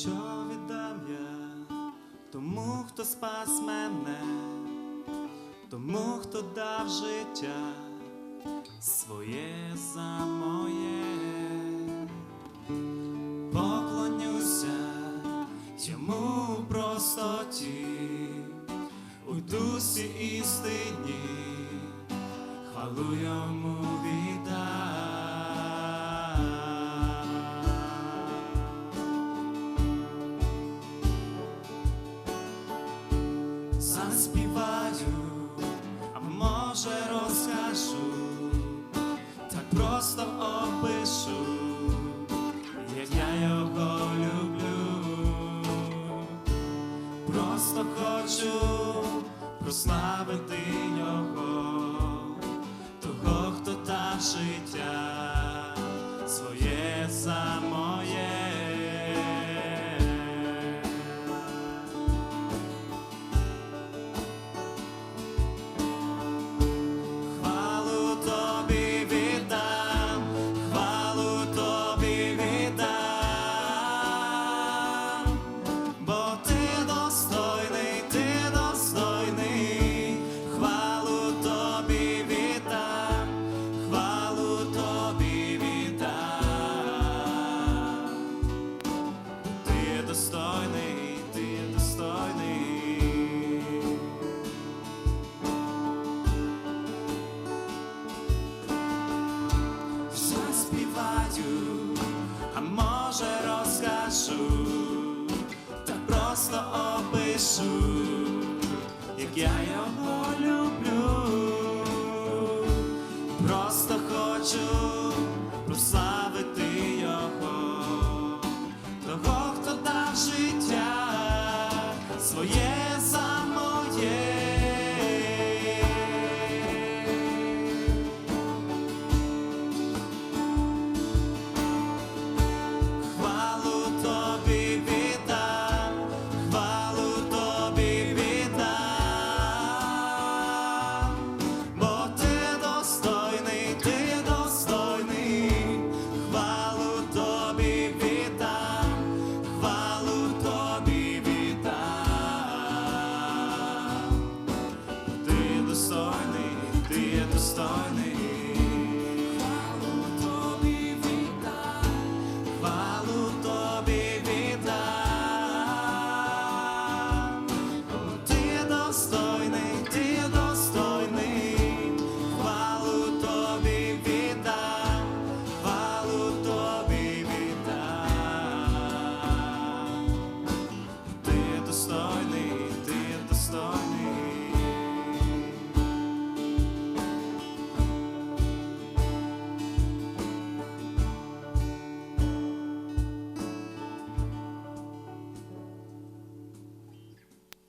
Що віддам я тому, хто спас мене, тому, хто дав життя своє за моє, поклонюся йому в простоті, у дусі істині, хвалу йому віддам. Заспіваю, а може розкажу, так просто опишу, як я його люблю, просто хочу прославити його, просто опишу, як я його люблю, просто хочу прославити його, того, хто дав життя своє за моє.